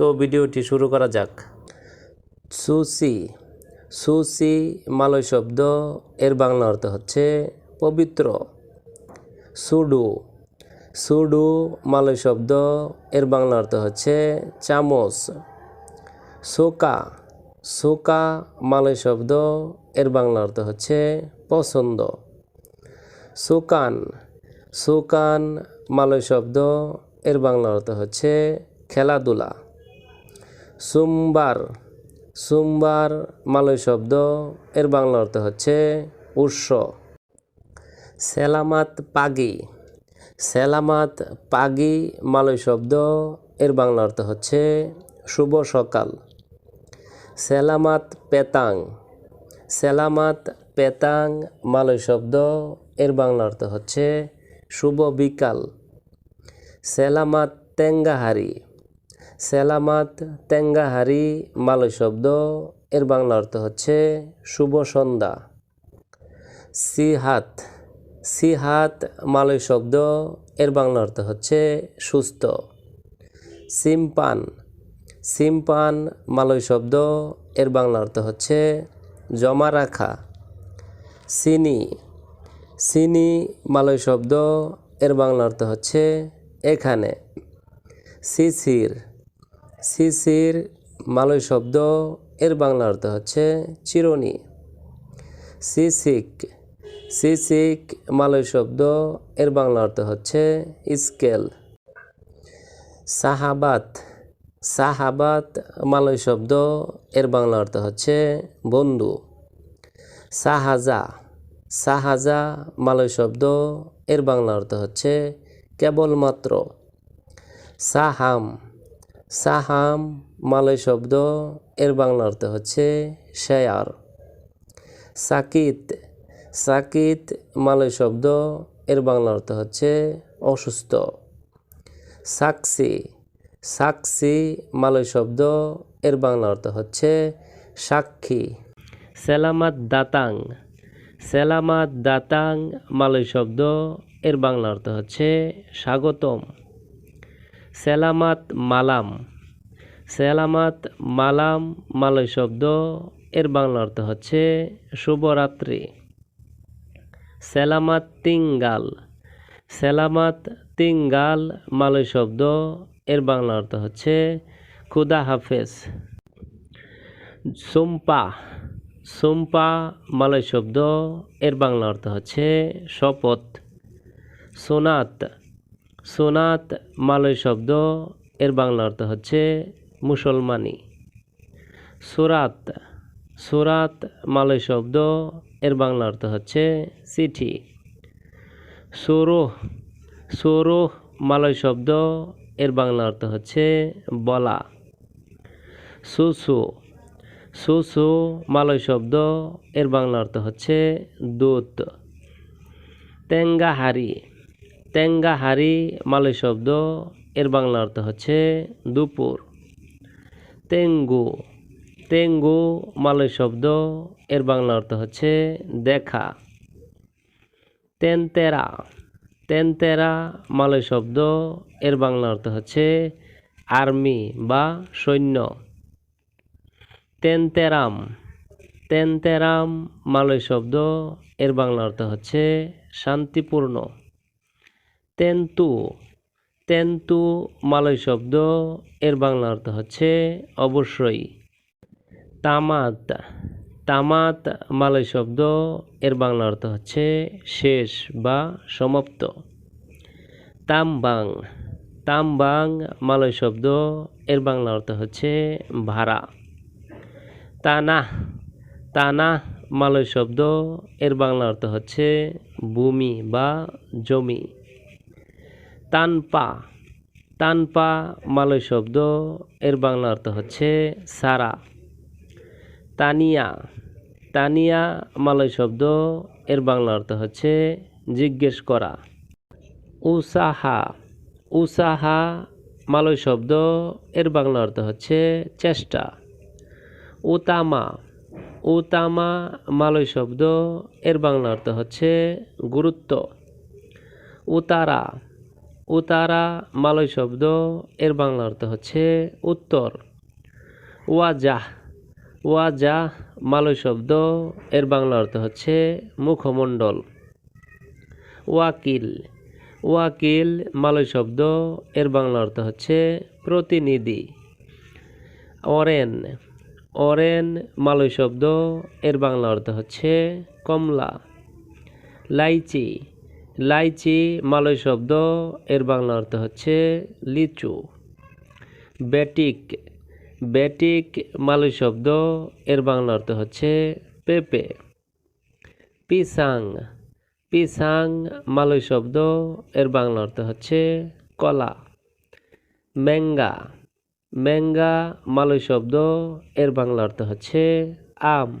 তো ভিডিওটি শুরু করা যাক। সুসি সুসি মালয় শব্দ, এর বাংলা অর্থ হচ্ছে পবিত্র। সুডু সুডু মালয় শব্দ, এর বাংলা অর্থ হচ্ছে চামচ। সোকা সোকা মালয় শব্দ, এর বাংলা অর্থ হচ্ছে পছন্দ। সুকান সুকান মালয় শব্দ, এর বাংলা অর্থ হচ্ছে খেলাধুলা। সোমবার। সোমবার মালয় শব্দ, এর বাংলা অর্থ হচ্ছে উৎস। সেলামাত পাগি। সেলামাত পাগি মালয় শব্দ, এর বাংলা অর্থ হচ্ছে শুভ সকাল। সেলামাত পেতাং। সেলামাত পেতাং মালয় শব্দ, এর বাংলা অর্থ হচ্ছে শুভ বিকাল। সেলামাত তেঙ্গাহারি। সেলামাত তেঙ্গাহারি মালয় শব্দ, এর বাংলা অর্থ হচ্ছে শুভ সন্ধ্যা। সিহাত সিহাত মালয় শব্দ, এর বাংলা অর্থ হচ্ছে সুস্থ। সিম্পান সিম্পান মালয় শব্দ, এর বাংলা অর্থ হচ্ছে জমা রাখা। সিনি সিনি মালয় শব্দ, এর বাংলা অর্থ হচ্ছে এখানে। শিশির শিশির মালয় শব্দ, এর বাংলা অর্থ হচ্ছে চিরুনি। সিসিক সিসিক মালয় শব্দ, এর বাংলা অর্থ হচ্ছে স্কেল। সাহাবাত সাহাবাত মালয় শব্দ, এর বাংলা অর্থ হচ্ছে বন্ধু। সাহাজা সাহাজা মালয় শব্দ, এর বাংলা অর্থ হচ্ছে কেবলমাত্র। সাহাম সাহাম, মালয় শব্দ, এর বাংলা অর্থ হচ্ছে শেয়ার। সাকিত সাকিত, মালয় শব্দ, এর বাংলা অর্থ হচ্ছে অসুস্থ। সাক্ষী সাক্ষী মালয় শব্দ, এর বাংলা অর্থ হচ্ছে সাক্ষী। সেলামাত দাতাং সেলামাত দাতাং, মালয় শব্দ, এর বাংলা অর্থ হচ্ছে স্বাগতম। সেলামাত মালাম। সেলামাত মালাম মালয় শব্দ, এর বাংলা অর্থ হচ্ছে শুভরাত্রি। সেলামাত তিঙ্গাল। সেলামাত তিঙ্গাল মালয় শব্দ, এর বাংলা অর্থ হচ্ছে খুদা হাফেজ। সুম্পা। সুম্পা মালয় শব্দ, এর বাংলা অর্থ হচ্ছে শপথ। সোনাত। সোনাত মালয় শব্দ, এর বাংলা অর্থ হচ্ছে মুসলমানি। সুরাত সুরাত মালয় শব্দ, এর বাংলা অর্থ হচ্ছে চিঠি। সুরুহ সুরুহ মালয় শব্দ, এর বাংলা অর্থ হচ্ছে বলা। সুসু সুসু মালয় শব্দ, এর বাংলা অর্থ হচ্ছে দূত। তেঙ্গাহারি তেঙ্গাহারি মালয় শব্দ, এর বাংলা অর্থ হচ্ছে দুপুর। তেঙ্গু তেঙ্গু, মালয় শব্দ, এর বাংলা অর্থ হচ্ছে দেখা। তেনতেরা তেনতেরা, মালয় শব্দ, এর বাংলা অর্থ হচ্ছে আর্মি বা সৈন্য। তেনতেরাম তেনতেরাম, মালয় শব্দ, এর বাংলা অর্থ হচ্ছে শান্তিপূর্ণ। তেন্তু। তেন্তু মালয় শব্দ, এর বাংলা অর্থ হচ্ছে অবশ্যই। তামাত তামাত মালয় শব্দ, এর বাংলা অর্থ হচ্ছে শেষ বা সমাপ্ত। তামবাং তামবাং মালয় শব্দ, এর বাংলা অর্থ হচ্ছে ভাড়া। তানা তানা মালয় শব্দ, এর বাংলা অর্থ হচ্ছে ভূমি বা জমি। তানপা। তানপা মালয় শব্দ, এর বাংলা অর্থ হচ্ছে সারা। তানিয়া। তানিয়া মালয় শব্দ, এর বাংলা অর্থ হচ্ছে জিজ্ঞেস করা। উসাহা। উসাহা মালয় শব্দ, এর বাংলা অর্থ হচ্ছে চেষ্টা। উতামা। উতামা মালয় শব্দ, এর বাংলা অর্থ হচ্ছে গুরুত্ব। উতারা। উতারা মালয় শব্দ, এর বাংলা অর্থ হচ্ছে উত্তর। ওয়াজাহ ওয়াজাহ মালয় শব্দ, এর বাংলা অর্থ হচ্ছে মুখমণ্ডল। ওয়াকিল ওয়াকিল মালয় শব্দ, এর বাংলা অর্থ হচ্ছে প্রতিনিধি। অরেন অরেন মালয় শব্দ, এর বাংলা অর্থ হচ্ছে কমলা। লাইচি লাইচি, মালয় শব্দ, এর বাংলা অর্থ হচ্ছে লিচু। বেটিক বেটিক মালয় শব্দ, এর বাংলা অর্থ হচ্ছে পেঁপে। পিসাং পিসাং, মালয় শব্দ, এর বাংলা অর্থ হচ্ছে কলা। ম্যাঙ্গা ম্যাঙ্গা, মালয় শব্দ, এর বাংলা অর্থ হচ্ছে আম।